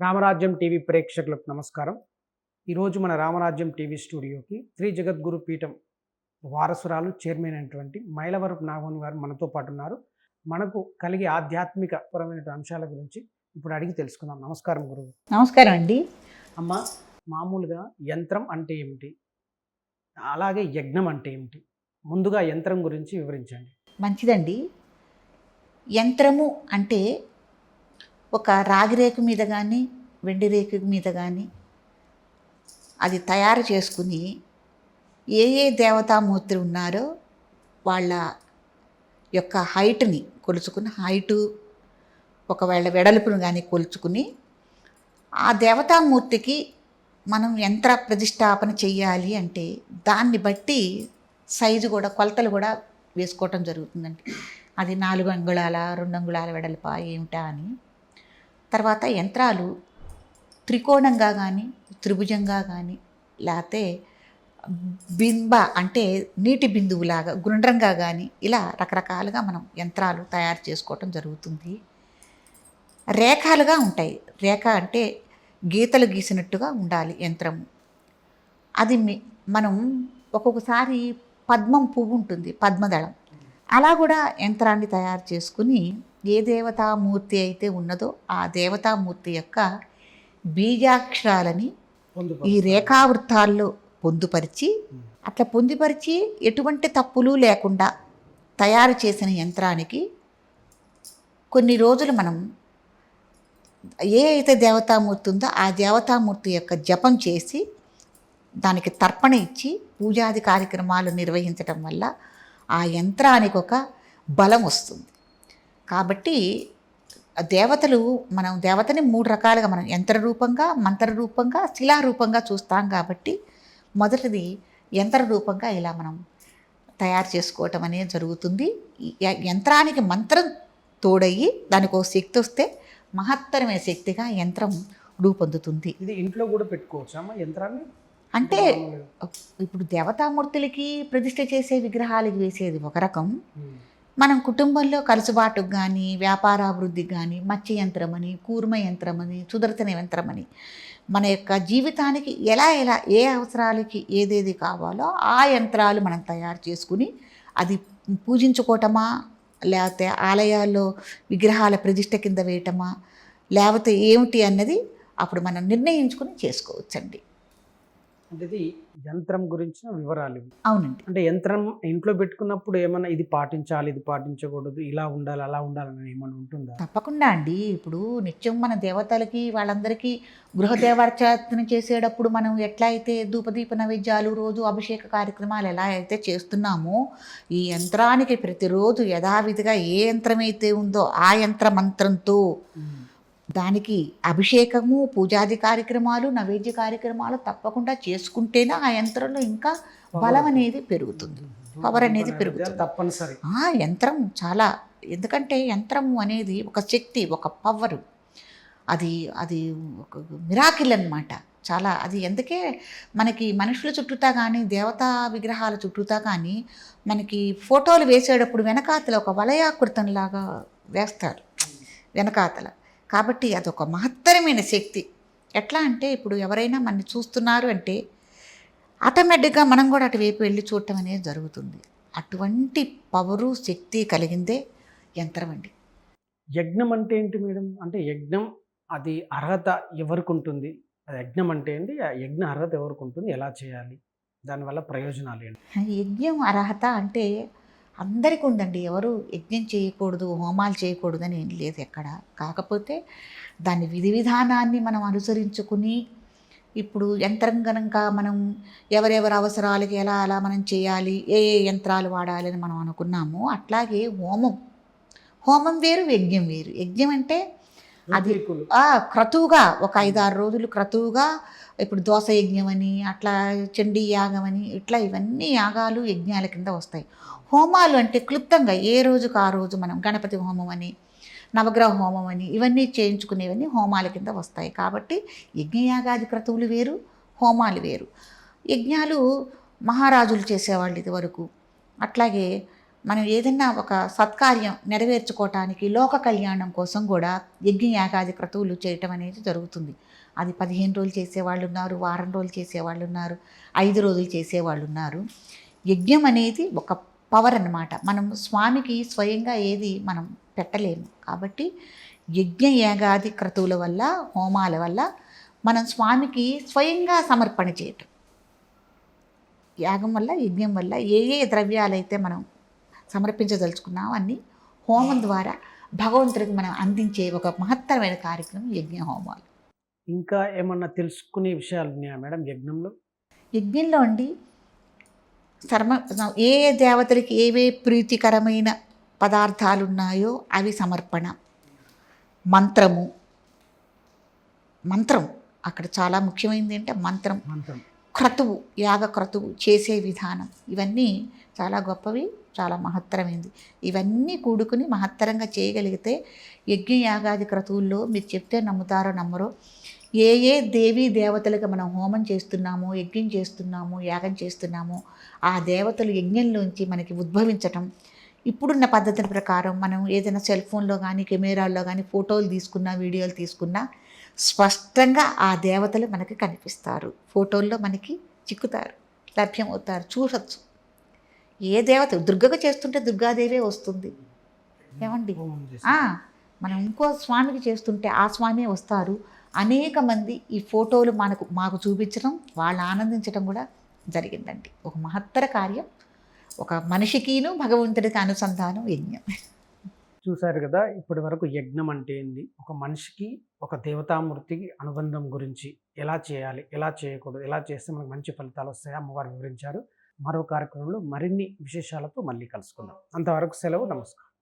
రామరాజ్యం TV ప్రేక్షకులకు నమస్కారం. ఈరోజు మన రామరాజ్యం టీవీ స్టూడియోకి శ్రీ జగద్గురు పీఠం వారసురాలు చైర్మన్ అయినటువంటి మైలవరపు నాగమణి గారు మనతో పాటు ఉన్నారు. మనకు కలిగే ఆధ్యాత్మిక పరమైన అంశాల గురించి ఇప్పుడు అడిగి తెలుసుకుందాం. నమస్కారం గురువు. నమస్కారం అండి. అమ్మ మామూలుగా యంత్రం అంటే ఏమిటి? అలాగే యజ్ఞం అంటే ఏమిటి? ముందుగా యంత్రం గురించి వివరించండి. మంచిదండి. యంత్రము అంటే ఒక రాగి రేకు మీద కానీ వెండి రేకు మీద కానీ అది తయారు చేసుకుని ఏ ఏ దేవతామూర్తులు ఉన్నారో వాళ్ళ యొక్క హైట్ని కొలుచుకుని హైటు ఒకవేళ వెడల్పును కానీ కొలుచుకుని ఆ దేవతామూర్తికి మనం యంత్ర ప్రతిష్టాపన చెయ్యాలి అంటే దాన్ని బట్టి సైజు కూడా కొలతలు కూడా వేసుకోవటం జరుగుతుందండి. అది నాలుగు అంగుళాల రెండు అంగుళాల వెడల్పా ఏమిటా అని తర్వాత యంత్రాలు త్రికోణంగా కానీ త్రిభుజంగా కానీ లేకపోతే బింబ అంటే నీటి బిందువులాగా గుండ్రంగా కానీ ఇలా రకరకాలుగా మనం యంత్రాలు తయారు చేసుకోవటం జరుగుతుంది. రేఖాలుగా ఉంటాయి. రేఖ అంటే గీతలు గీసినట్టుగా ఉండాలి యంత్రము. అది మనం ఒక్కొక్కసారి పద్మం పువ్వు ఉంటుంది పద్మదళం. అలా కూడా యంత్రాన్ని తయారు చేసుకుని ఏ దేవతామూర్తి అయితే ఉన్నదో ఆ దేవతామూర్తి యొక్క బీజాక్షరాలని. ఈ రేఖావృత్తాల్లో పొందుపరిచి అట్లా పొందుపరిచి ఎటువంటి తప్పులు లేకుండా తయారు చేసిన యంత్రానికి కొన్ని రోజులు మనం ఏ అయితే దేవతామూర్తి ఉందో ఆ దేవతామూర్తి యొక్క జపం చేసి దానికి తర్పణ ఇచ్చి పూజాది కార్యక్రమాలు నిర్వహించటం వల్ల ఆ యంత్రానికి ఒక బలం వస్తుంది కాబట్టి దేవతలు మనం దేవతని మూడు రకాలుగా మనం యంత్ర రూపంగా మంత్ర రూపంగా శిలా రూపంగా చూస్తాం కాబట్టి మొదటిది యంత్ర రూపంగా ఇలా మనం తయారు చేసుకోవటం అనేది జరుగుతుంది యంత్రానికి మంత్రం తోడయ్యి దానికి ఒక శక్తి వస్తే మహత్తరమైన శక్తిగా యంత్రం రూపొందుతుంది ఇది ఇంట్లో కూడా పెట్టుకోవచ్చా యంత్రాన్ని అంటే. ఇప్పుడు దేవతామూర్తులకి ప్రతిష్ఠ చేసే విగ్రహాలకి వేసేది ఒక రకం. మనం కుటుంబంలో కలుసుబాటుకు కానీ వ్యాపారాభివృద్ధికి కానీ మత్స్య యంత్రమని కూర్మ యంత్రమని సుదర్శన యంత్రమని మన యొక్క జీవితానికి ఎలా ఎలా ఏ అవసరాలకి ఏదేది కావాలో ఆ యంత్రాలు మనం తయారు చేసుకుని అది పూజించుకోవటమా లేకపోతే ఆలయాల్లో విగ్రహాల ప్రతిష్ట కింద వేయటమా? లేకపోతే ఏమిటి అన్నది అప్పుడు మనం నిర్ణయించుకుని చేసుకోవచ్చండి. ఇది యంత్రం గురించిన వివరాలు అవునండి. అంటే యంత్రం ఇంట్లో పెట్టుకున్నప్పుడు ఏమన్నా ఇది పాటించాలి ఇది పాటించకూడదు ఇలా ఉండాలి అలా ఉండాలని ఏమైనా ఉంటుందా? తప్పకుండా అండి. ఇప్పుడు నిత్యం మన దేవతలకి వాళ్ళందరికీ గృహదేవార్చన చేసేటప్పుడు మనం ఎట్లా అయితే ధూపదీప నైవేద్యాలు రోజు అభిషేక కార్యక్రమాలు ఎలా అయితే చేస్తున్నామో ఈ యంత్రానికి ప్రతిరోజు యథావిధిగా ఏ యంత్రం అయితే ఉందో ఆ యంత్ర మంత్రంతో దానికి అభిషేకము పూజాది కార్యక్రమాలు నైవేద్య కార్యక్రమాలు తప్పకుండా చేసుకుంటేనే ఆ యంత్రంలో ఇంకా బలం అనేది పెరుగుతుంది. పవర్ అనేది పెరుగుతుంది. తప్పనిసరి. ఆ యంత్రం చాలా ఎందుకంటే యంత్రము అనేది ఒక శక్తి ఒక పవర్. అది అది ఒక మిరాకిల్ అన్నమాట. చాలా అది ఎందుకే మనకి మనుషుల చుట్టూతా కానీ దేవతా విగ్రహాల చుట్టూతా కానీ మనకి ఫోటోలు వేసేటప్పుడు వెనకాతల ఒక వలయాకృతంలాగా వేస్తారు. వెనకాతల. కాబట్టి అదొక మహత్తరమైన శక్తి. ఎట్లా అంటే ఇప్పుడు ఎవరైనా మనని చూస్తున్నారు అంటే ఆటోమేటిక్గా మనం కూడా అటువైపు వెళ్ళి చూడటం అనేది జరుగుతుంది. అటువంటి పవరు శక్తి కలిగిందే యంత్రం అండి. యజ్ఞం అంటే ఏంటి మేడం? అంటే యజ్ఞం అది అర్హత ఎవరికి ఉంటుంది? అది యజ్ఞం అంటే ఏంటి? ఆ యజ్ఞ అర్హత ఎవరికి ఉంటుంది? ఎలా చేయాలి? దానివల్ల ప్రయోజనాలు ఏంటి? యజ్ఞం అర్హత అంటే అందరికీ ఉందండి. ఎవరు యజ్ఞం చేయకూడదు హోమాలు చేయకూడదు అని ఏం లేదు ఎక్కడ. కాకపోతే దాని విధి విధానాన్ని మనం అనుసరించుకుని ఇప్పుడు యంత్రం మనం ఎవరెవరి అవసరాలకి ఎలా అలా మనం చేయాలి ఏ ఏ యంత్రాలు వాడాలి అని మనం అనుకున్నామో అట్లాగే హోమం. హోమం వేరు యజ్ఞం వేరు. యజ్ఞం అంటే అది క్రతువుగా ఒక ఐదారు రోజులు క్రతువుగా ఇప్పుడు దోస యజ్ఞం అని అట్లా చండీ యాగం అని ఇట్లా ఇవన్నీ యాగాలు యజ్ఞాల కింద వస్తాయి. హోమాలు అంటే క్లుప్తంగా ఏ రోజుకు ఆ రోజు మనం గణపతి హోమం అని నవగ్రహ హోమం అని ఇవన్నీ చేయించుకునేవన్నీ హోమాల కింద వస్తాయి. కాబట్టి యజ్ఞయాగాది క్రతువులు వేరు హోమాలు వేరు. యజ్ఞాలు మహారాజులు చేసేవాళ్ళు ఇదివరకు అట్లాగే మనం ఏదైనా ఒక సత్కార్యం నెరవేర్చుకోవటానికి లోక కళ్యాణం కోసం కూడా యజ్ఞ యాగాది క్రతువులు చేయటం అనేది జరుగుతుంది. అది పదిహేను రోజులు చేసేవాళ్ళు ఉన్నారు వారం రోజులు చేసేవాళ్ళు ఉన్నారు ఐదు రోజులు చేసేవాళ్ళు ఉన్నారు. యజ్ఞం అనేది ఒక పవర్ అన్నమాట. మనం స్వామికి స్వయంగా ఏది మనం పెట్టలేము. కాబట్టి యజ్ఞ యాగాది క్రతువుల వల్ల హోమాల వల్ల మనం స్వామికి స్వయంగా సమర్పణ చేయటం. యాగం వల్ల యజ్ఞం వల్ల ఏ ఏ ద్రవ్యాలైతే మనం సమర్పించదలుచుకున్నామో అన్నీ హోమం ద్వారా భగవంతుడికి మనం అందించే ఒక మహత్తరమైన కార్యక్రమం యజ్ఞ హోమాలు. ఇంకా ఏమన్నా తెలుసుకునే విషయాలు ఉన్నాయా మేడం యజ్ఞంలో? యజ్ఞంలో అండి సర్మ ఏ ఏ దేవతలకి ఏవే ప్రీతికరమైన పదార్థాలు ఉన్నాయో అవి సమర్పణ. మంత్రము. మంత్రం. అక్కడ చాలా ముఖ్యమైనది అంటే మంత్రం. మంత్రం. క్రతువు యాగ క్రతువు చేసే విధానం. ఇవన్నీ చాలా గొప్పవి చాలా మహత్తరమైనది ఇవన్నీ కూడుకుని మహత్తరంగా చేయగలిగితే యజ్ఞ యాగాది క్రతువుల్లో మీరు చెప్తే నమ్ముతారో నమ్మరో ఏ ఏ దేవీ దేవతలకు మనం హోమం చేస్తున్నామో యజ్ఞం చేస్తున్నాము యాగం చేస్తున్నామో ఆ దేవతలు యజ్ఞంలోంచి మనకి ఉద్భవించటం. ఇప్పుడున్న పద్ధతుల ప్రకారం మనం ఏదైనా సెల్ ఫోన్లో కానీ కెమెరాల్లో కానీ ఫోటోలు తీసుకున్నా వీడియోలు తీసుకున్నా స్పష్టంగా ఆ దేవతలు మనకి కనిపిస్తారు. ఫోటోల్లో మనకి చిక్కుతారు లభ్యమవుతారు చూడొచ్చు. ఏ దేవత? దుర్గగా చేస్తుంటే దుర్గాదేవే వస్తుంది. ఏమండి? మనం ఇంకో స్వామికి చేస్తుంటే ఆ స్వామి వస్తారు. అనేక మంది ఈ ఫోటోలు మనకు మాకు చూపించడం వాళ్ళు ఆనందించడం కూడా జరిగిందండి. ఒక మహత్తర కార్యం. ఒక మనిషికిను భగవంతుడికి అనుసంధానం యజ్ఞం. చూశారు కదా ఇప్పటి వరకు యజ్ఞం అంటే ఏంది? ఒక మనిషికి ఒక దేవతామూర్తికి అనుబంధం గురించి ఎలా చేయాలి ఎలా చేయకూడదు ఎలా చేస్తే మనకు మంచి ఫలితాలు వస్తాయి? అమ్మవారు వివరించారు. మరో కార్యక్రమంలో మరిన్ని విశేషాలతో మళ్ళీ కలుసుకుందాం. అంతవరకు సెలవు నమస్కారం.